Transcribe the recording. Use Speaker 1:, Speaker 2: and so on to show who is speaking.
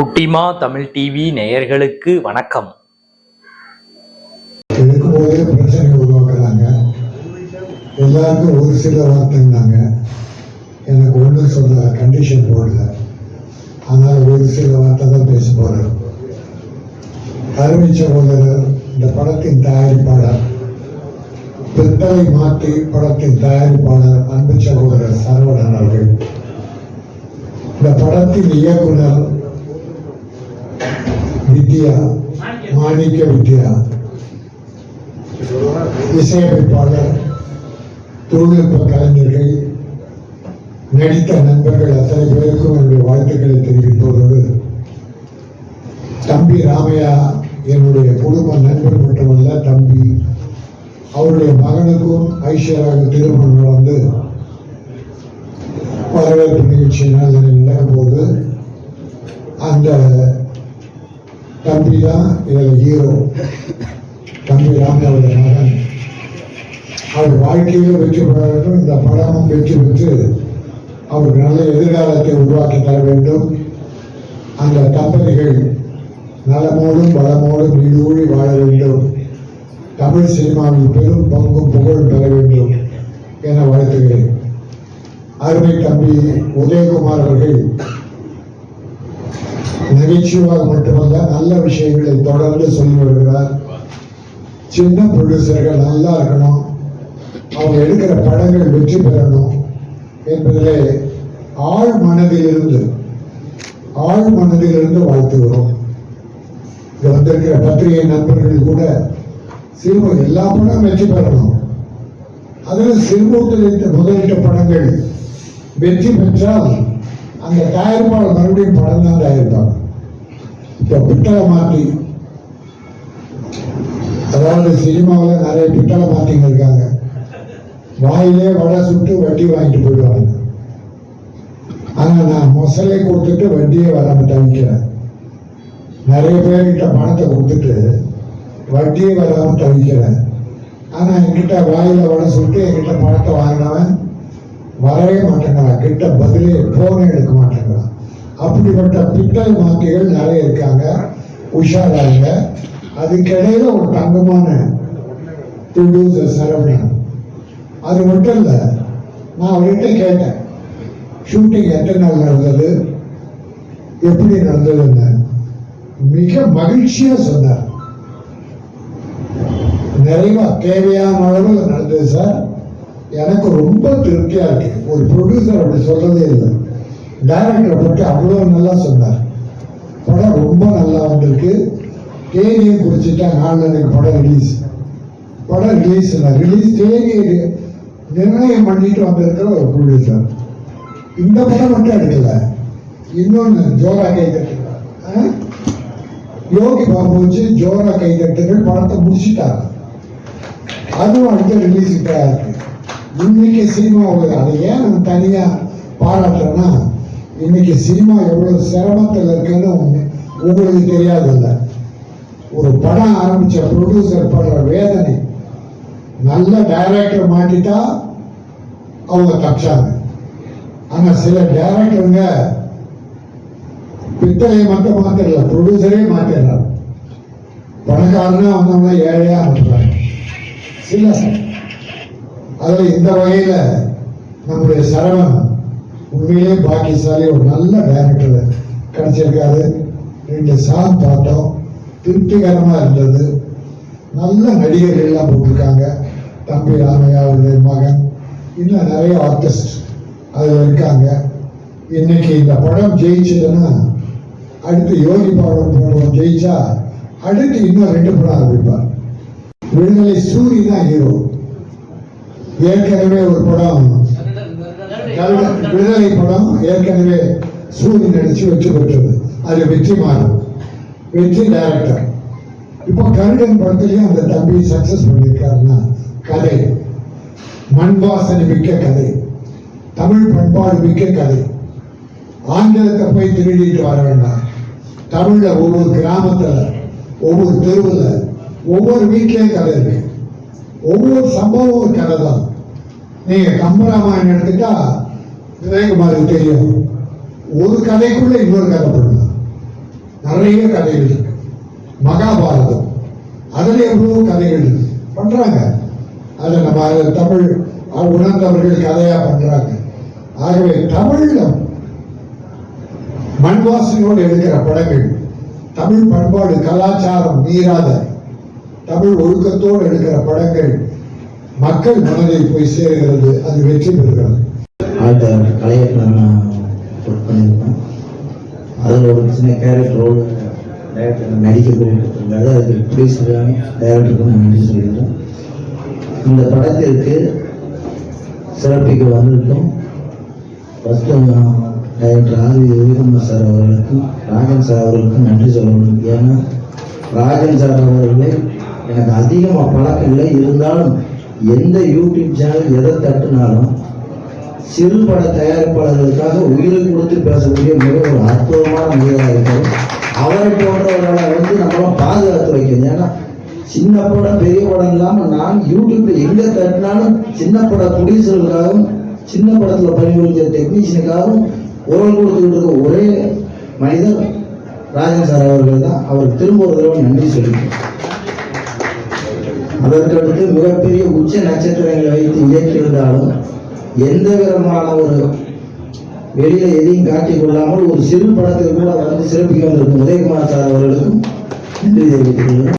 Speaker 1: குட்டிமா தமிழ் டிவி நேயர்களுக்கு வணக்கம்.
Speaker 2: இருக்கும்போதே பிரச்சனை உருவாக்குறாங்க. எல்லாருக்கும் ஒரு சில வார்த்தைன்னாங்க. எனக்கு ஒன்றும் சொல்ல கண்டிஷன் போடல. ஆனால் ஒரு சில வார்த்தை தான் பேச போகிறேன் அருமை சகோதரர் இந்த படத்தின் தயாரிப்பாளர் பித்தளை மாற்றி படத்தின் தயாரிப்பாளர் அன்பு சகோதரர் சரவணன் அவர்கள். இந்த படத்தின் இயக்குனர் வித்யா மாணிக்க வித்யா இசையமைப்பாளர் தொழில்நுட்ப கலைஞர்கள் நடித்த நண்பர்கள் அத்தனை பேருக்கும் என்னுடைய வாழ்த்துக்களை தெரிவிப்பதோடு தம்பி ராமையா என்னுடைய குடும்ப நண்பர் மட்டுமல்ல தம்பி அவருடைய மகனுக்கும் ஐஸ்வர்யாவுக்கு திருமணம் நடந்து வரவேற்பு நிகழ்ச்சி நடக்கும்போது அந்த தம்பி தான் இதில் ஹீரோ தம்பி ராமையாவுடைய மகன். அவர் வாழ்க்கையில் வெற்றி பெற வேண்டும். இந்த படமும் வெற்றி பெற்று அவருக்கு நல்ல எதிர்காலத்தை உருவாக்கி தர வேண்டும். அந்த தம்பதிகள் நலமோடும் வளமோடும் நீடூழி வாழ வேண்டும். தமிழ் சினிமாவில் பெரும் பங்கும் புகழும் பெற வேண்டும் என வாழ்த்துகிறேன். அருமை தம்பி உதயகுமார் அவர்கள் நகைச்சுவாக மட்டுமல்ல நல்ல விஷயங்களை தொடர்ந்து சொல்லி வருகிறார். சின்ன ப்ரொடியூசர்கள் நல்லா இருக்கணும். அவங்க எடுக்கிற படங்கள் வெற்றி பெறணும் என்பதிலே ஆழ் மனதிலிருந்து ஆழ் மனதிலிருந்து வாழ்த்துகிறோம் இங்கே வந்திருக்கிற பத்திரிகை நண்பர்கள் கூட சிறும எல்லா படம் வெற்றி பெறணும். அதில் சிறுமூட்டில் முதலிட்ட படங்கள் வெற்றி பெற்றால் அந்த தயாரிப்பாளர் மறுபடியும் படம் தான் தயாரிப்பாங்க இப்போ பித்தளை மாற்றி அதாவது சினிமாவில் நிறைய பித்தளை மாற்றிங்க இருக்காங்க. வாயிலே வடை சுட்டு வட்டி வாங்கிட்டு போயிடுவாங்க. ஆனால் நான் மொசலை கொடுத்துட்டு வட்டியே வராம தவிக்கிறேன் நிறைய பேர்கிட்ட பணத்தை கொடுத்துட்டு வட்டியே வராமல் தவிக்கிறேன் ஆனால் என்கிட்ட வாயில வடை சுட்டு என்கிட்ட பணத்தை வாங்கினவன் வரவே மாட்டேங்கிறான். கிட்ட பதிலே போனே எடுக்க அப்படிப்பட்ட பித்தளை மாக்கைகள் நிறைய இருக்காங்க. உஷாராங்க அதுக்கிடையில ஒரு தங்கமான ப்ரொடியூசர் சரவணன் அது மட்டும் இல்லை நான் அவர்கிட்ட கேட்டேன் ஷூட்டிங் எத்தனை நாள் நடந்தது? எப்படி நடந்ததுன்னு? மிக மகிழ்ச்சியாக சொன்னார். நிறைவா தேவையான அளவில் நடந்தது சார். எனக்கு ரொம்ப திருப்தியா இருக்கு. ஒரு ப்ரொடியூசர் அப்படி சொல்றதே இல்லை. டைரக்டரை பற்றி அவ்வளோ நல்லா சொன்னார். படம் ரொம்ப நல்லா வந்திருக்கு. தேதியை குறிச்சிட்டா நாளைக்கு படம் ரிலீஸ் படம் ரிலீஸ் ரிலீஸ் தேதியை நிர்ணயம் பண்ணிட்டு வந்திருக்கிற ஒரு ப்ரொடியூசர் இந்த படம் மட்டும் எடுக்கல. இன்னொன்று ஜோரா கை தட்டுங்க யோகி பாபு வச்சு ஜோரா கை தட்டுகள் படத்தை முடிச்சிட்டாங்க அதுவும் அடுத்த ரிலீஸ் தயார் இருக்கு இன்னைக்கு சினிமாவில் அதை ஏன் நான் தனியாக பாராட்டுறேன்னா இன்னைக்கு சினிமா எவ்வளவு சிரமத்தில் இருக்குன்னு உங்களுக்கு தெரியாதுல்ல. ஒரு படம் ஆரம்பிச்ச ப்ரொடியூசர் படுற வேதனை. நல்ல டைரக்டர் மாட்டிட்டா அவங்க தப்பிச்சாங்க. ஆனா சில டைரக்டருங்க பித்தளையை மட்டும் மாத்திரல ப்ரொடியூசரே மாத்திடுறாங்க பணக்காரனா வந்தவங்க ஏழையா அனுப்புறாங்க. சில அதுல இந்த வகையில நம்முடைய சரவணன் உண்மையிலே பாக்கியசாலி ஒரு நல்ல டேரக்டர் கிடைச்சிருக்காரு. ரெண்டு சாங் பார்த்தோம். திருப்திகரமாக இருந்தது. நல்ல நடிகர்கள் எல்லாம் போட்டிருக்காங்க. தம்பி ராமையா அவருடைய மகன். இன்னும் நிறைய ஆர்டிஸ்ட் அதில் இருக்காங்க. இன்னைக்கு இந்த படம் ஜெயிச்சதுன்னா அடுத்து யோகி படம் படம் ஜெயிச்சா அடுத்து இன்னும் ரெண்டு படம் ஆரம்பிப்பார். விடுதலை சூரி தான் ஹீரோ ஏற்கனவே ஒரு படம் விடுதலை படம் ஏற்கனவே சூரி நடிச்சு வெற்றி பெற்றது அது வெற்றி மாறும் வெற்றி டைரக்டர் இப்போ கருடன் படத்துலயும் அந்த தம்பி சக்சஸ் பண்ணியிருக்காருன்னா கதை. மண் வாசனை மிக்க கதை. தமிழ் பண்பாடு மிக்க கதை. ஆங்கிலத்தை போய் திருடிட்டு வர வேண்டாம். தமிழில் ஒவ்வொரு கிராமத்தில் ஒவ்வொரு தெருவில் ஒவ்வொரு வீட்லேயும் கதை இருக்கு. ஒவ்வொரு சம்பவம் ஒரு கதை தான் நீங்கள் கம்பராமாயணம் எடுத்துட்டா விவேகுமாருக்கு தெரியும். ஒரு கதைக்குள்ள இன்னொரு கதை பண்ணலாம் நிறைய கதைகள் இருக்கு. மகாபாரதம். அதுல எவ்வளவு கதைகள் இருக்கு. பண்றாங்க. அதை நம்ம தமிழ் உணர்ந்தவர்கள் கதையா பண்றாங்க. ஆகவே தமிழ்ல மண் வாசனையோடு எடுக்கிற படங்கள் தமிழ் பண்பாடு கலாச்சாரம் மீறாத தமிழ் ஒழுக்கத்தோடு எடுக்கிற படங்கள் மக்கள் மனதில் போய் சேர்கிறது அது வெற்றி பெறுகிறது.
Speaker 3: ஆர்ட் கலையத்தில் நான் ஒர்க் பண்ணியிருப்பேன் அதில் ஒரு சின்ன கேரக்டர் ரோல் டேரக்டர் நடிக்க போயிருக்காரு அதுக்கு ப்ரொடியூசர் டேரக்டருக்கும் நான் நன்றி சொல்லியிருக்கேன் இந்த படத்திற்கு சிறப்பிக்க வந்திருக்கும். First director director V sir அவர்களுக்கும் ராஜன் சார் அவர்களுக்கும் நன்றி சொல்லணும் ஏன்னா ராஜன் சார் அவர்களே எனக்கு அதிகமாக பழக்கம் இல்லை. இருந்தாலும் எந்த யூடியூப் சேனல் எதை தட்டுனாலும் சிறுபட தயாரிப்பாளர்களுக்காக உயிரை கொடுத்து பேசக்கூடிய மிக ஒரு அற்புதமான மனிதராக இருக்கார். அவரை போன்றவர்களை வந்து நம்மளாம் பாதுகாத்து வைக்கணும் ஏன்னா சின்ன படம் பெரிய படம் இல்லாமல் நான் யூடியூப்ல எங்க தட்டினாலும் சின்ன பட ப்ரொடியூசர்களுக்காகவும் சின்ன படத்துல பணிபுரிஞ்ச டெக்னீஷியனுக்காகவும் குரல் கொடுத்துக்கிட்டு இருக்க ஒரே மனிதர் ராஜன் சார் அவர்கள் தான். அவருக்கு திரும்ப ஒரு தடவை நன்றி சொல்லியிருக்கேன் அதற்கடுத்து மிகப்பெரிய உச்ச நட்சத்திரங்களை வைத்து இயக்கியிருந்தாலும் எந்த விதமான ஒரு வெளியில எதையும் காட்டிக் கொள்ளாமல் ஒரு சிறு படத்தில் கூட வந்து சிறப்பிக்க வந்திருக்கும் உதயகுமார் சார் அவர்களுக்கும் நன்றி தெரிவித்துக் கொள்கிறேன்.